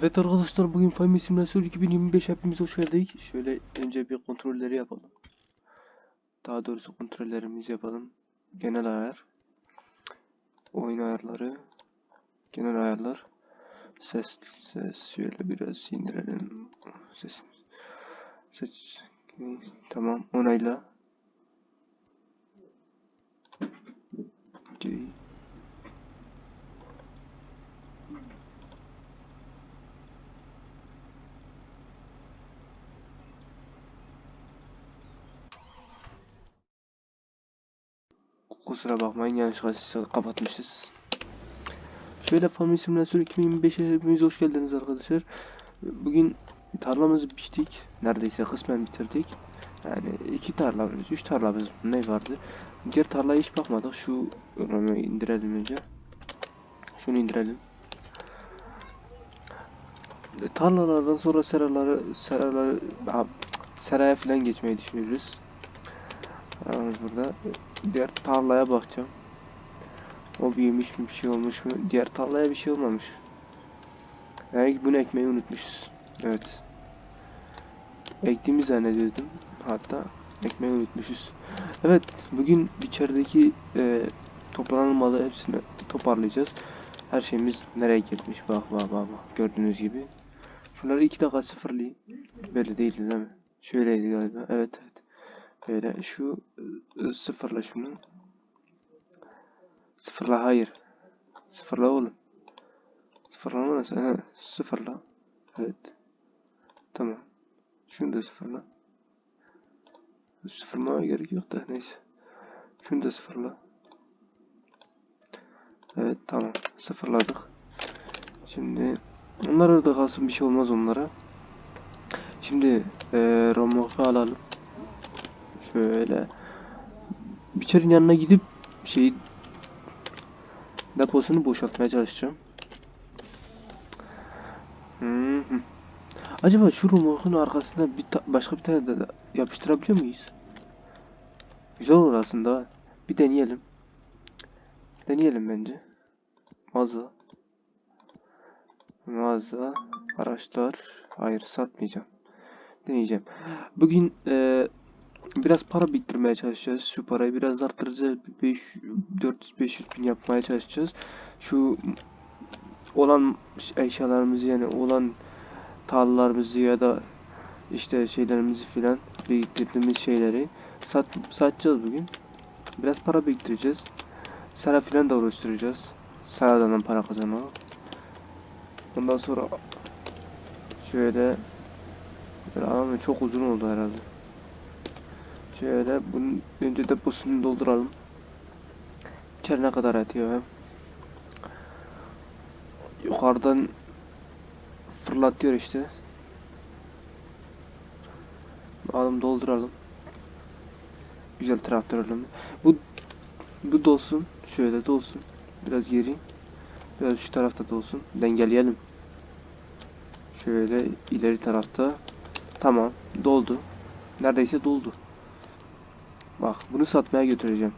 Evet arkadaşlar bugün Fahmi Simülasyon 2025 hepimiz hoş geldik. Şöyle önce bir kontrolleri yapalım. Daha doğrusu kontrollerimizi yapalım. Genel ayar. Oyun ayarları. Genel ayarlar. Ses, ses şöyle biraz indirelim. Sesimiz. Ses. Tamam onayla. Okay. Kusura bakmayın yanlışlıkla kapatmışız. Şöyle Family Simulator 2025'e hepiniz hoş geldiniz arkadaşlar. Bugün tarlamızı biçtik. Neredeyse kısmen bitirdik. Yani iki tarlamız, üç tarlamız ne vardı? Diğer tarlaya hiç bakmadık. Şu indirelim önce. Şunu indirelim. E, Tarlalardan sonra seraları, seraları, seraya falan geçmeyi düşünüyoruz. Burada diğer tarlaya bakacağım. O büyümüş mü bir şey olmuş mu? Diğer tarlaya bir şey olmamış. Yani bunu ekmeği unutmuşuz. Evet. Ektiğimi zannediyordum. Hatta ekmeği unutmuşuz. Evet bugün içerideki e, toplanan malı hepsini toparlayacağız. Her şeyimiz nereye gitmiş bak bak bak bak gördüğünüz gibi. Şunları iki dakika sıfırlayayım. Böyle değildi değil mi? Şöyleydi galiba. Evet Böyle şu ı, sıfırla şunu. Sıfırla hayır. Sıfırla oğlum. Sıfırlama nasıl? Ha, sıfırla. Evet. Tamam. Şunu da sıfırla. Sıfırlamaya gerek yok da neyse. Şunu da sıfırla. Evet tamam. Sıfırladık. Şimdi onlar orada kalsın bir şey olmaz onlara. Şimdi eee Romok'u alalım. Şöyle biçerin yanına gidip şey deposunu boşaltmaya çalışacağım. Hı. Acaba şu rumorun arkasına bir başka bir tane de yapıştırabiliyor muyuz? Güzel olur aslında. Bir deneyelim. Deneyelim bence. Mağaza. Mağaza. Araçlar. Hayır satmayacağım. Deneyeceğim. Bugün biraz para biriktirmeye çalışacağız. Şu parayı biraz arttıracağız. 400-500 bin yapmaya çalışacağız. Şu olan eşyalarımızı yani olan tarlalarımızı ya da işte şeylerimizi filan biriktirdiğimiz şeyleri sat, satacağız bugün. Biraz para biriktireceğiz. Sera filan da oluşturacağız. Seradan para kazanalım. Ondan sonra şöyle Böyle ama çok uzun oldu herhalde. Şöyle bunun önce deposunu dolduralım. İçeri ne kadar atıyor? Yukarıdan fırlatıyor işte. Alalım dolduralım. Güzel traktörle. Bu bu dolsun. Şöyle dolsun. Biraz geri. Biraz şu tarafta dolsun. Dengeleyelim. Şöyle ileri tarafta. Tamam. Doldu. Neredeyse doldu. Bak bunu satmaya götüreceğim.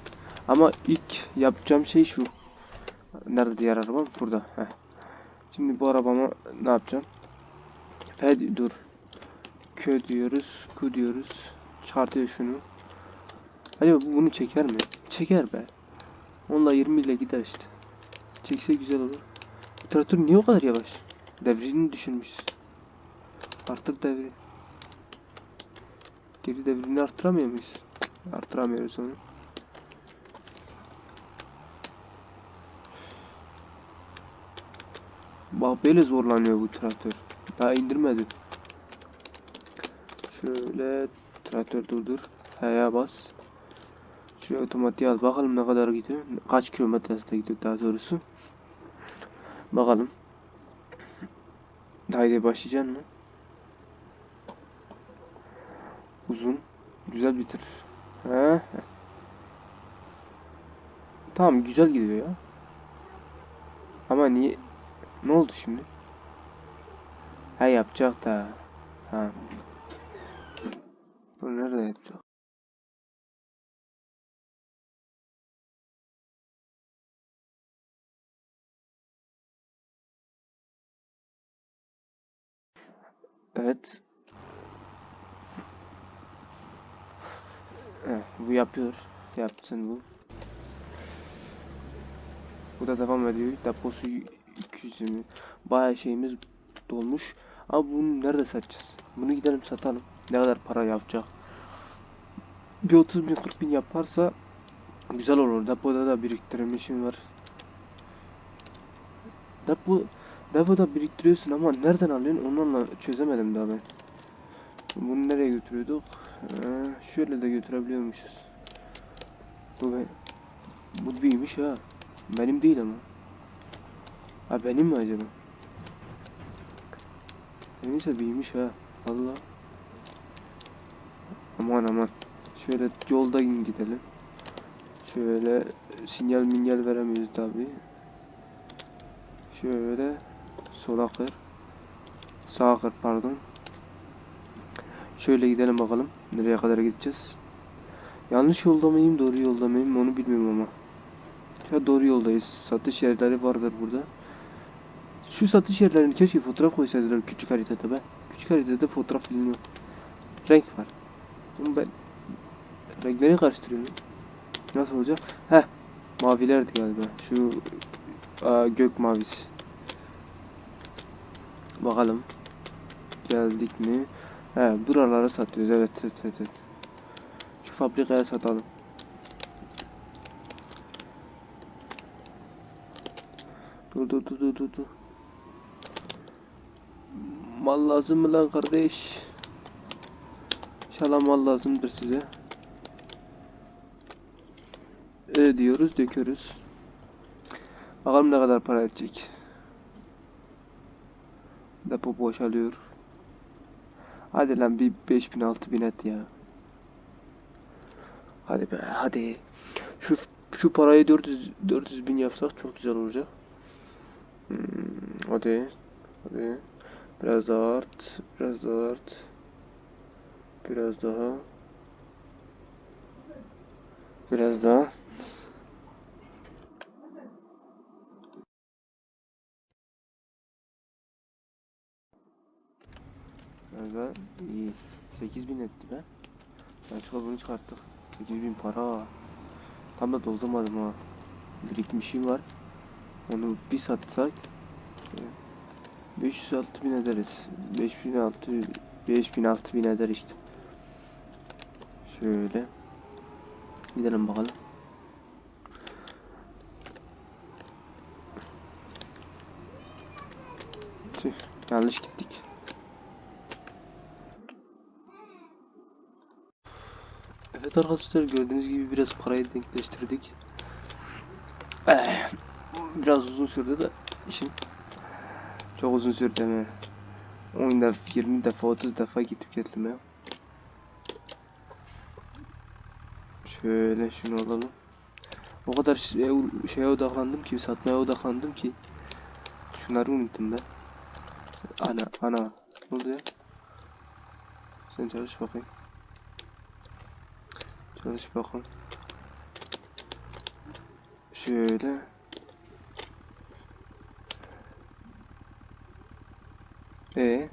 Ama ilk yapacağım şey şu. Nerede diğer arabam? Burada. Heh. Şimdi bu arabama ne yapacağım? Fed dur. Kö diyoruz. Ku diyoruz. Çıkartıyor şunu. Acaba bu bunu çeker mi? Çeker be. Onunla 20 ile gider işte. Çekse güzel olur. Traktör niye o kadar yavaş? Devrini düşürmüşüz. Artık devri. Geri devrini arttıramıyor muyuz? Cık, Arttıramıyoruz onu. Bak böyle zorlanıyor bu traktör. Daha indirmedi. Şöyle traktör durdur. H'ya bas. Şuraya otomatiğe al. Bakalım ne kadar gidiyor. Kaç kilometre hızla gidiyor daha doğrusu. Bakalım. Haydi başlayacaksın mı? Uzun. Güzel bitir. Tamam güzel gidiyor ya. Ama niye? Ne oldu şimdi? Ha yapacak da. Ha. Bu nerede yapacak? Evet. Bu yapıyor. Yapsın bu. Bu da devam ediyor. Deposu 220. Bayağı şeyimiz dolmuş. Ama bunu nerede satacağız? Bunu gidelim satalım. Ne kadar para yapacak? Bir 30 bin 40 bin yaparsa güzel olur. Depoda da biriktirmişim var. Depo, depoda biriktiriyorsun ama nereden alıyorsun onu çözemedim daha ben. Bunu nereye götürüyorduk? Ee, şöyle de götürebiliyormuşuz. Bu be, bu büyümüş ha. Benim değil ama. Ha benim mi acaba? Benimse büyümüş ha. Valla. Aman aman. Şöyle yolda gidelim. Şöyle sinyal minyal veremiyoruz tabi. Şöyle sola kır. Sağa kır pardon. Şöyle gidelim bakalım. Nereye kadar gideceğiz? Yanlış yolda mıyım, doğru yolda mıyım onu bilmiyorum ama. Ya doğru yoldayız. Satış yerleri vardır burada. Şu satış yerlerini keşke fotoğraf koysaydılar küçük haritada be. Küçük haritada fotoğraf biliniyor. Renk var. Bunu ben renkleri karıştırıyorum. Nasıl olacak? Heh. Mavilerdi galiba. Şu aa, gök mavisi. Bakalım. Geldik mi? He, buraları satıyoruz. Evet, evet, evet. Şu fabrikaya satalım. Dur dur dur dur dur. Mal lazım mı lan kardeş? İnşallah mal lazımdır size. Evet diyoruz, döküyoruz. Bakalım ne kadar para edecek. Depo boşalıyor. Hadi lan bir 5000 6000 et ya. Hadi be hadi. Şu şu parayı 400 400 bin yapsak çok güzel olacak. Hmm, hadi. Hadi. Biraz daha art. Biraz daha art. Biraz daha. Biraz daha. Biraz daha iyi. 8000 etti be. Başka bunu çıkarttık. 8000 para. Tam da doldurmadım ha. Birikmişim var. Onu bir satsak 506 bin ederiz. 5006 5006 bin eder işte. Şöyle. Gidelim bakalım. Tüh, yanlış gittik. Evet arkadaşlar gördüğünüz gibi biraz parayı denkleştirdik. Eh, biraz uzun sürdü de işim. Çok uzun sürdü mi? 10 defa, 20 defa, 30 defa gidip ya. Şöyle şunu alalım. O kadar şeye odaklandım ki, satmaya odaklandım ki. Şunları unuttum ben. Ana, ana. Ne oldu ya? Sen çalış bakayım. Çalış bakalım. Şöyle. E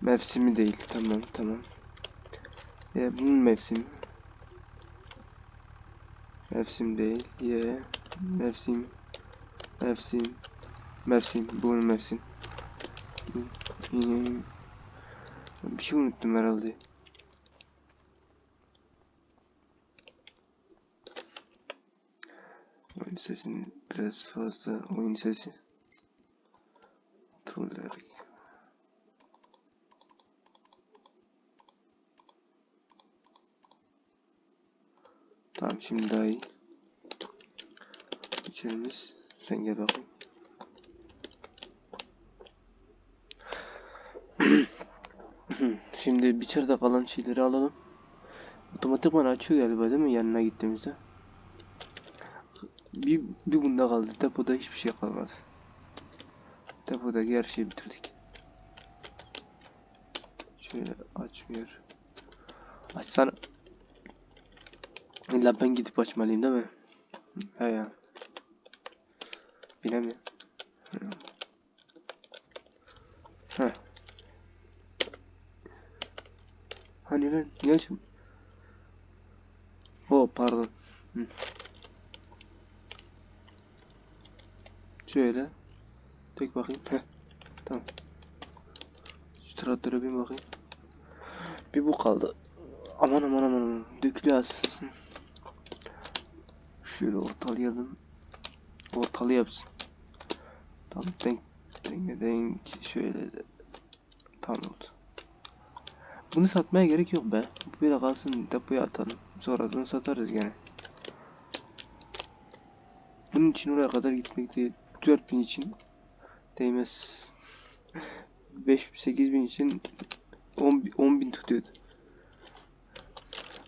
mevsimi değil. Tamam tamam. E bunun mevsimi. Mevsim değil. Ye mevsim. Mevsim. Mevsim. Bunun mevsim. Yine bir şey unuttum herhalde. Oyun sesinin biraz fazla oyun sesi. Troller. Tamam şimdi daha iyi. İçerimiz. Sen gel bakayım. Şimdi içeride kalan şeyleri alalım. Otomatikman açıyor galiba değil mi yanına gittiğimizde? bir, bir bunda kaldı. Depoda hiçbir şey kalmadı. Depodaki her şeyi bitirdik. Şöyle açmıyor. Açsana. İlla ben gidip açmalıyım değil mi? He ya. Bilemiyorum. Heh. Hani lan niye açım? Oh pardon. Hı. Şöyle. Tek bakayım. Heh. Tamam. Şu traktöre bir bakayım. Bir bu kaldı. Aman aman aman aman. Dökülüyor az. Hı. Şöyle ortalayalım. Ortalı yapsın. Tam denk denk denk şöyle de. Tam oldu. Bunu satmaya gerek yok be. Bu böyle kalsın depoya atalım. Sonradan satarız gene. Bunun için oraya kadar gitmek değil. 4000 için değmez. 5 8000 için 10 10 bin tutuyordu.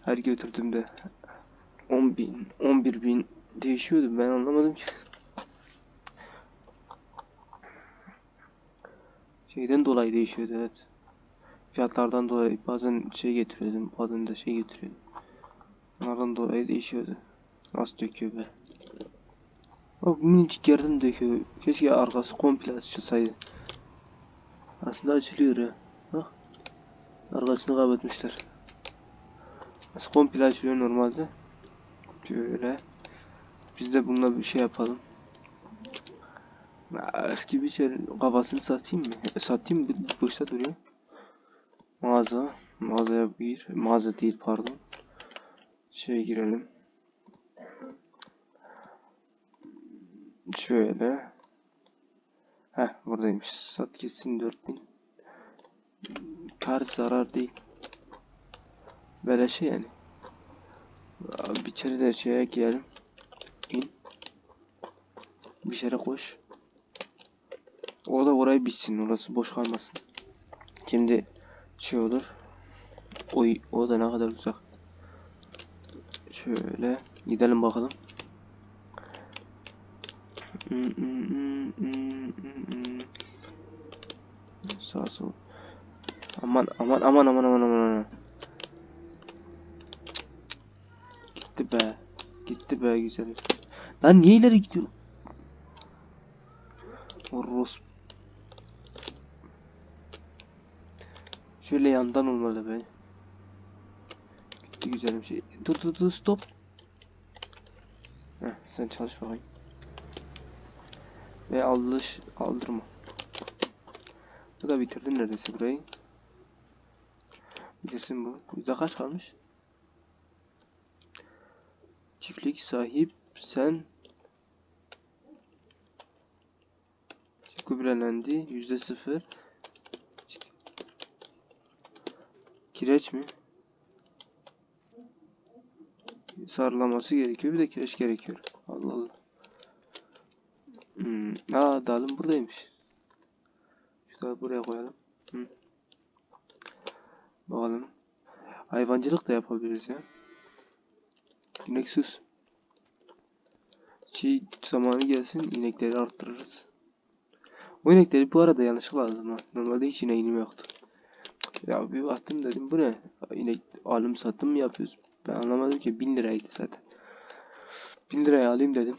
Her götürdüğümde 10 bin 11 bin değişiyordu ben anlamadım ki. Şeyden dolayı değişiyordu evet. Fiyatlardan dolayı bazen şey getiriyordum bazen de şey getiriyordum. Onlardan dolayı değişiyordu. Nasıl döküyor be. Bak minicik yerden döküyor. Keşke arkası komple açılsaydı. Aslında açılıyor ya. Bak. Arkasını kapatmışlar. Nasıl komple açılıyor normalde. Şöyle. Biz de bununla bir şey yapalım. Ya, Eski bir şey kafasını satayım mı? E, satayım mı? Boşta duruyor. Mağaza. Mağazaya bir. Mağaza değil pardon. Şeye girelim. Şöyle. Heh buradaymış. Sat kesin 4000. Kar zarar değil. Böyle şey yani. Abi içeri de şeye girelim. İn. Bir şere koş. O da orayı bitsin. Orası boş kalmasın. Şimdi şey olur. O, o da ne kadar uzak. Şöyle gidelim bakalım. Sağ sol. Aman aman aman aman aman aman. Gitti be. Gitti be güzel. Lan niye ileri gidiyorsun? Oros. Şöyle yandan olmalı be. Gitti güzelim şey. Dur dur dur stop. Heh, sen çalış bakayım. Ve aldırış aldırma. Bu da bitirdin neredeyse burayı. Bitirsin bu. Yüzde kaç kalmış? Çiftlik sahip sen Gübrelendi. Yüzde sıfır. Kireç mi? Sarılaması gerekiyor. Bir de kireç gerekiyor. Allah Allah. Hmm. Aa dalım buradaymış. Şurada buraya koyalım. Hı. Bakalım. Hayvancılık da yapabiliriz ya. Sus. Şey zamanı gelsin inekleri arttırırız. O inekleri bu arada yanlışlıkla aldım ha. Normalde hiç ineğim yoktu. Ya bir baktım dedim bu ne? İnek alım satım mı yapıyoruz? Ben anlamadım ki 1000 liraydı zaten. 1000 liraya alayım dedim.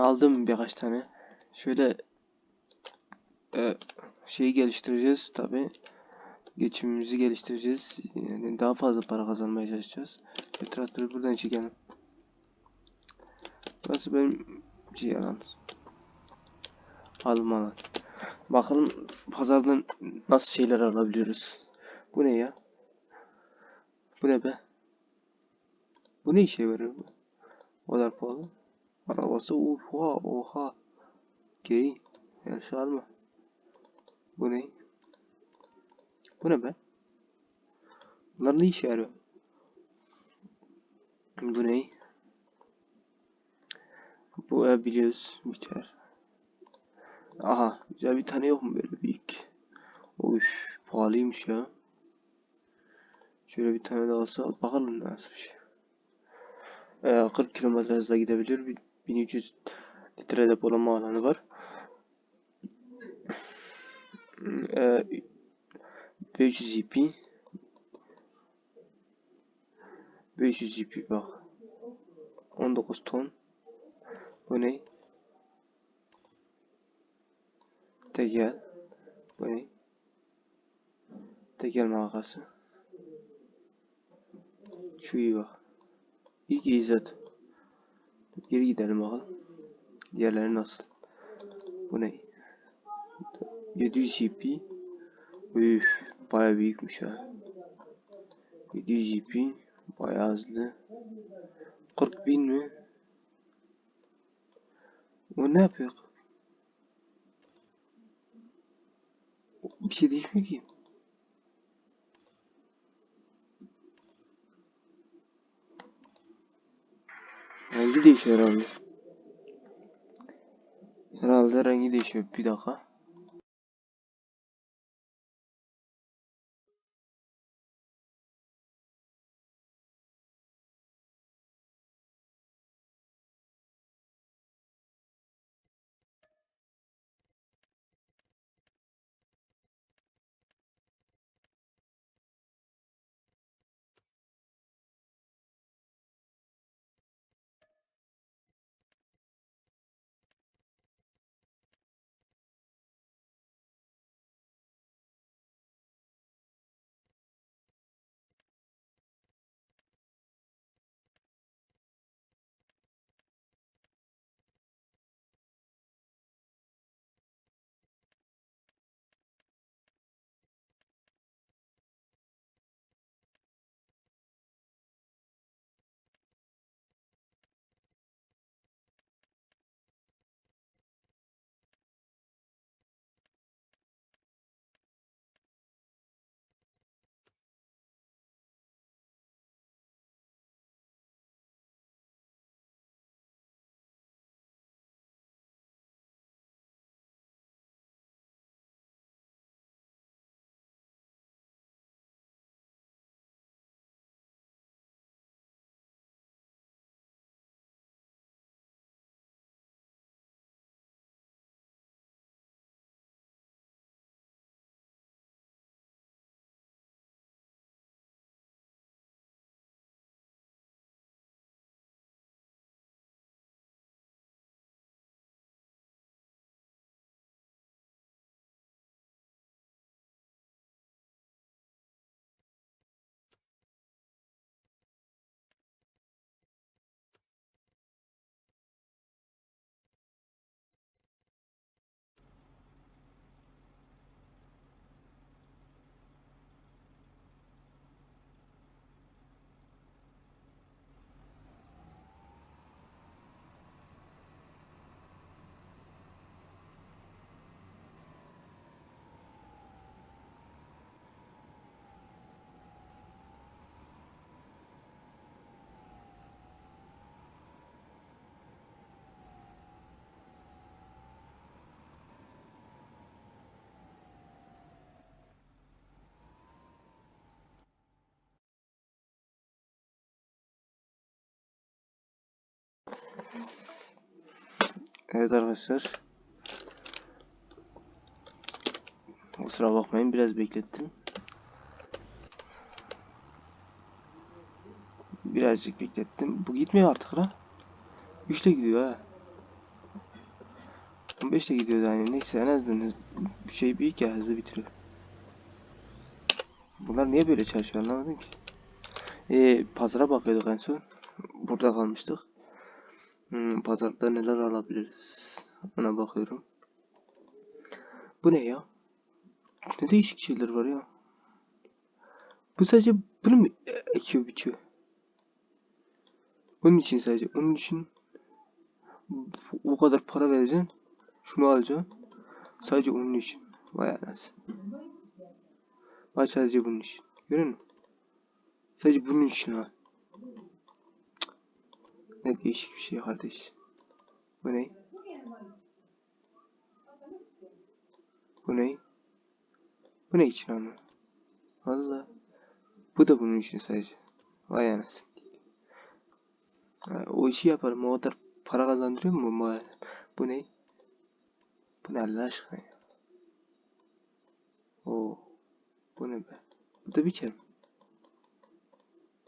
Aldım birkaç tane. Şöyle e, şeyi geliştireceğiz tabi. Geçimimizi geliştireceğiz. Yani daha fazla para kazanmaya çalışacağız. Ve traktörü buradan çekelim. Burası benim şey alan. Alım alan. Bakalım pazardan nasıl şeyler alabiliyoruz. Bu ne ya? Bu ne be? Bu ne işe yarıyor? O kadar pahalı. Arabası oha oha. Gay. Yanlış alma. Bu ne? Bu ne be? Bunlar ne işe yarıyor? Bu ne? Bu ev biliyoruz. Biter. Aha. Güzel bir tane yok mu böyle büyük? Uy, pahalıymış ya. Şöyle bir tane daha olsa bakalım nasıl bir şey. Ee, 40 kilometre hızla gidebilir. 1300 litre depolama alanı var. Ee, 500 ip 500 ip bak. 19 ton. Bu ne? Tekel. Bu ne? Tekel markası Şu iyi bak. İyi zaten. Geri gidelim bakalım. Diğerleri nasıl? Bu ne? 700 GP. Üf, baya büyükmüş ha. 700 GP. Baya hızlı. 40 bin mi? O ne yapıyor? Bir şey değişmiyor ki. Rengi değişiyor herhalde. Herhalde rengi değişiyor. Bir dakika. Evet arkadaşlar. Kusura bakmayın biraz beklettim. Birazcık beklettim. Bu gitmiyor artık la. 3 ile gidiyor ha. 15 ile gidiyordu yani. Neyse en azından hız- bir şey büyük ya hızlı bitiriyor. Bunlar niye böyle çalışıyor anlamadım ki. Ee, pazara bakıyorduk en son. Burada kalmıştık. Hmm, pazarda neler alabiliriz? Ona bakıyorum. Bu ne ya? Ne değişik şeyler var ya. Bu sadece bunu mu ekiyor bitiyor? Bunun için sadece. Onun için o kadar para vereceksin. Şunu alacaksın. Sadece onun için. Vay anasını. Vay sadece bunun için. Görüyor musun? Sadece bunun için ha. Ne değişik bir şey kardeş. Bu ne? Bu ne? Bu ne için ama? Valla. Bu da bunun için sadece. Vay anasını. Ha, o işi yaparım. O kadar para kazandırıyor mu bu? Bu ne? Bu ne Allah aşkına ya? Oo. Bu ne be? Bu da biçim.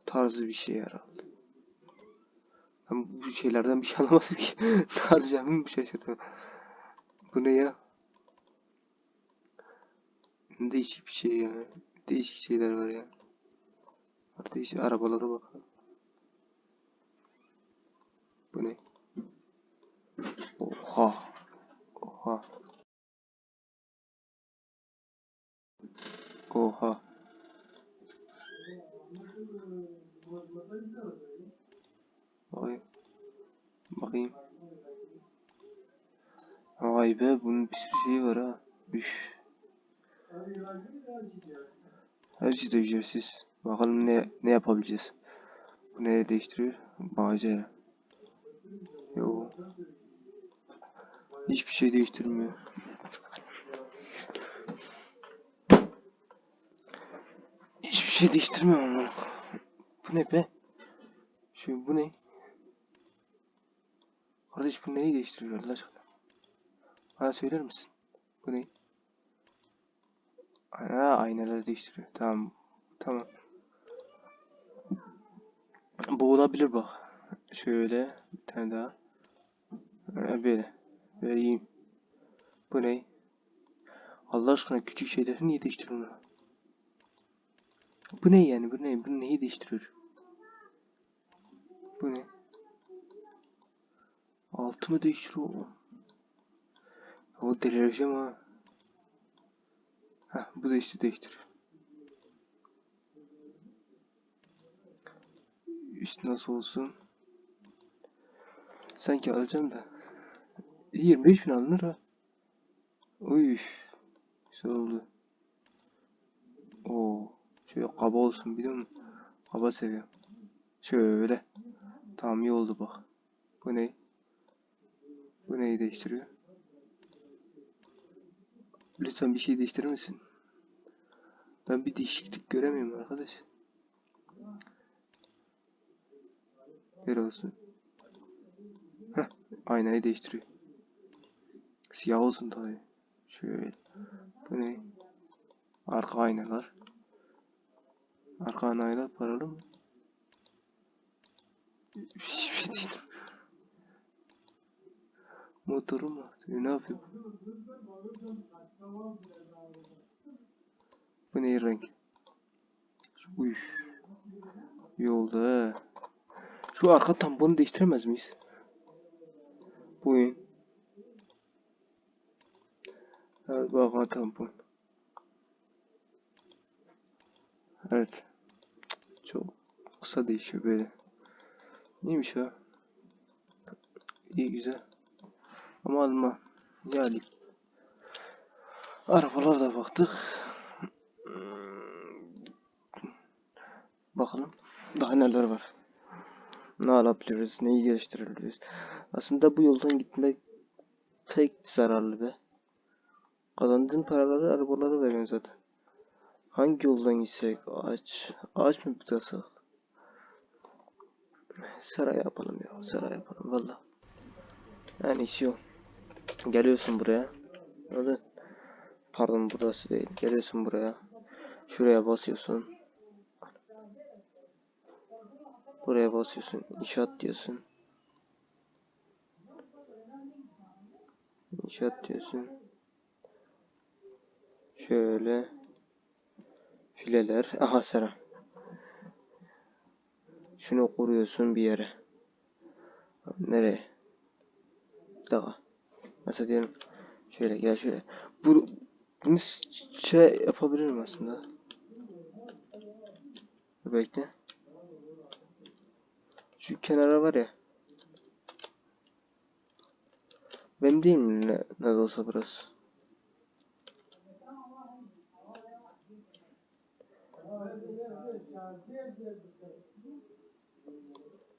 Tarzı bir şey herhalde. Ben bu şeylerden bir şey anlamadım ki. ne alacağımı şaşırdım. Bu ne ya? Değişik bir şey ya. Değişik şeyler var ya. Kardeş arabalara bakalım. Bu ne? Oha. Oha. Oha. Vay. Bakayım. Vay be bunun bir sürü şeyi var ha. Üf. Her şey de ücretsiz. Bakalım ne ne yapabileceğiz. Bu nereye değiştiriyor? Macera. Yo. Hiçbir şey değiştirmiyor. Hiçbir şey değiştirmiyor ama. Bu ne be? Şu bu ne? Kardeş bu neyi değiştiriyor Allah aşkına? Bana söyler misin? Bu ne? Ha, aynaları değiştiriyor. Tamam. Tamam. Bu olabilir bak. Şöyle bir tane daha. Ha, böyle. Yiyeyim. Bu ne? Allah aşkına küçük şeyleri niye değiştiriyorsun? Bu ne yani? Bu ne? Bu neyi değiştiriyor? Bu ne? Altı mı değiştiriyor? o? O delireceğim ha. Heh, bu da işte değiştiriyor. Üst nasıl olsun? Sanki alacağım da. 25 bin alınır ha. Uy. Güzel oldu. Oo. Şöyle kaba olsun biliyor musun? Kaba seviyorum. Şöyle. Tamam iyi oldu bak. Bu ne? Bu neyi değiştiriyor? Lütfen bir şey değiştirir misin? Ben bir değişiklik göremiyorum arkadaş. Ver olsun. Heh, aynayı değiştiriyor. Siyah olsun tabii. Şöyle. Bu ne? Arka aynalar. Arka aynalar paralı mı? Hiçbir şey değiştirmiyor. Motoru mu? Ne yapıyor? Bu ne renk? Uy. İyi oldu. Şu arka tamponu değiştiremez miyiz? Bu oyun. Evet bu arka tampon. Evet. Çok kısa değişiyor böyle. Neymiş o? İyi güzel. Ama alma. Yani. Arabalara da baktık. Bakalım daha neler var. Ne alabiliriz, neyi geliştirebiliriz. Aslında bu yoldan gitmek pek zararlı be. Kazandığın paraları arabalara veriyorsun zaten. Hangi yoldan gitsek? Ağaç. Ağaç mı butasak? Saray yapalım ya. Saray yapalım valla. Yani işi yok. Geliyorsun buraya. Anladın? Pardon burası değil. Geliyorsun buraya. Şuraya basıyorsun. Buraya basıyorsun. İnşaat diyorsun. İnşaat diyorsun. Şöyle. Fileler. Aha sera. Şunu kuruyorsun bir yere. Nereye? Daha. Mesela diyelim şöyle gel şöyle. Bu bunu şey yapabilirim aslında. Bekle. Şu kenara var ya. Benim değil mi ne, ne de olsa burası.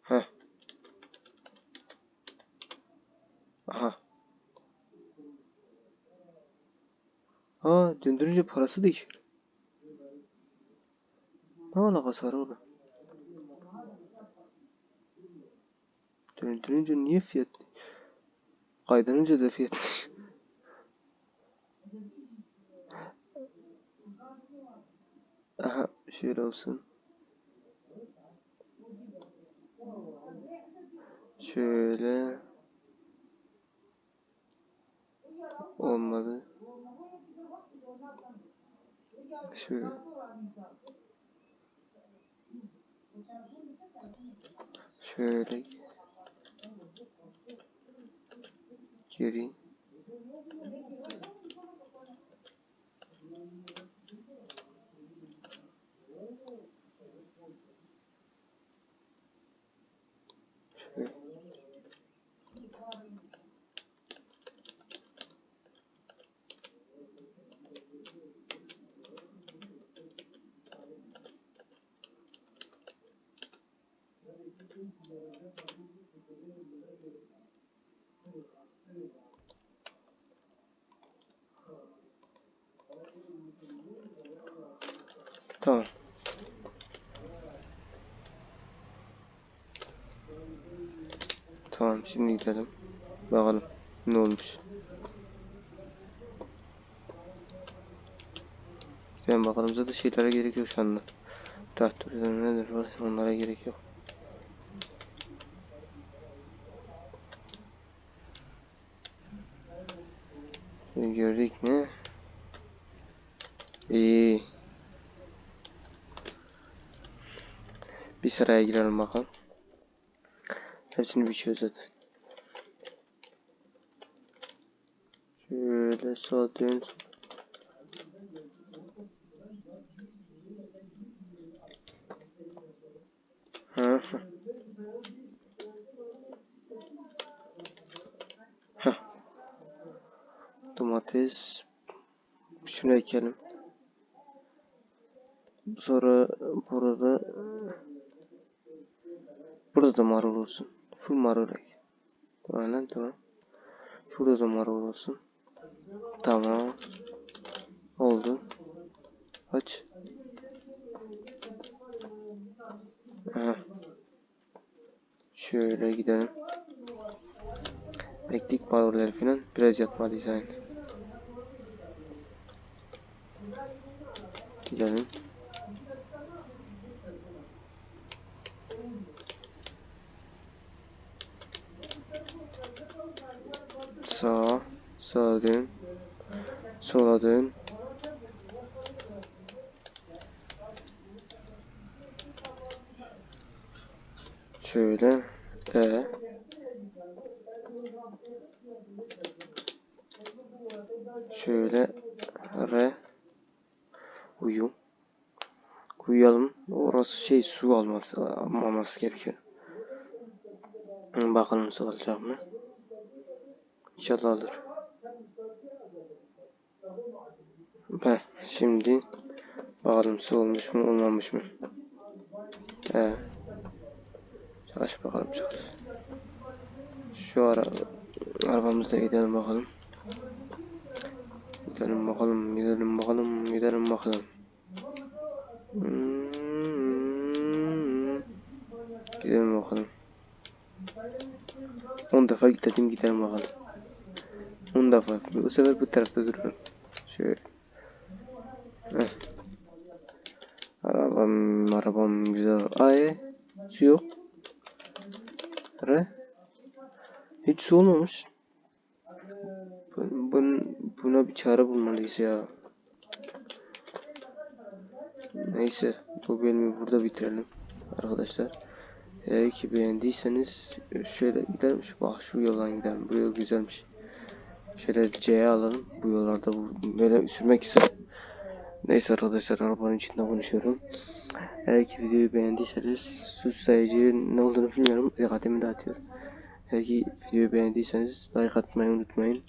Heh. Aha. Aa döndürünce parası değişiyor. Ne alakası var oğlum? Döndürünce niye fiyat? Kaydırınca da fiyat. Aha şöyle olsun. Şöyle. Şöyle. Şöyle geri Şöyle. Tamam. Tamam şimdi gidelim. Bakalım ne olmuş. Gidelim bakalım zaten şeylere gerek yok şu anda. Traktörler nedir onlara gerek yok. Şimdi Gördük mü? İyi. Bir saraya girelim bakalım. Hepsini biçiyor zaten. Şöyle sağa dön. Ha. ha. Domates. Şunu ekelim. Sonra burada burada da marul olsun. Full marul ek. Aynen tamam. Şurada da marul olsun. Tamam. Oldu. Aç. Aha. Şöyle gidelim. Ektik marulleri falan. Biraz yatmadıysa yani. Gidelim. Sağa, sağa dön. Sola dön. Şöyle. E. Şöyle. R. Uyu. Uyuyalım. Orası şey su alması, almaması gerekiyor. Bakalım su alacak mı? İnşallah alır. Heh, şimdi bakalım su olmuş mu olmamış mı? He. Çalış bakalım çalış. Şu ara arabamızda gidelim bakalım. Gidelim bakalım, gidelim bakalım, gidelim bakalım. Gidelim bakalım. 10 defa gidelim gidelim bakalım. 10 defa. Bu sefer bu tarafta dururum. Şöyle. Heh. Arabam, arabam güzel. Ay, su yok. Re. Hiç su olmamış. Bun, bun, buna bir çare bulmalıyız ya. Neyse, bu bölümü burada bitirelim arkadaşlar. Eğer ki beğendiyseniz şöyle gidelim. Bak şu yoldan gidelim. Bu yol güzelmiş. Şöyle C'ye alalım. Bu yollarda bu böyle sürmek istiyorum. Neyse arkadaşlar arabanın içinde konuşuyorum. Eğer ki videoyu beğendiyseniz sus sayıcı ne olduğunu bilmiyorum. Dikkatimi dağıtıyor. Eğer ki videoyu beğendiyseniz like atmayı unutmayın.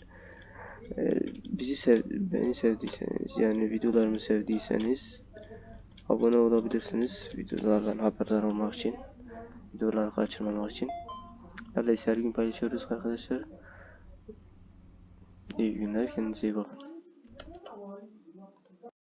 Eğer bizi sev beni sevdiyseniz yani videolarımı sevdiyseniz abone olabilirsiniz videolardan haberdar olmak için videoları kaçırmamak için neredeyse her gün paylaşıyoruz arkadaşlar iyi günler kendinize iyi bakın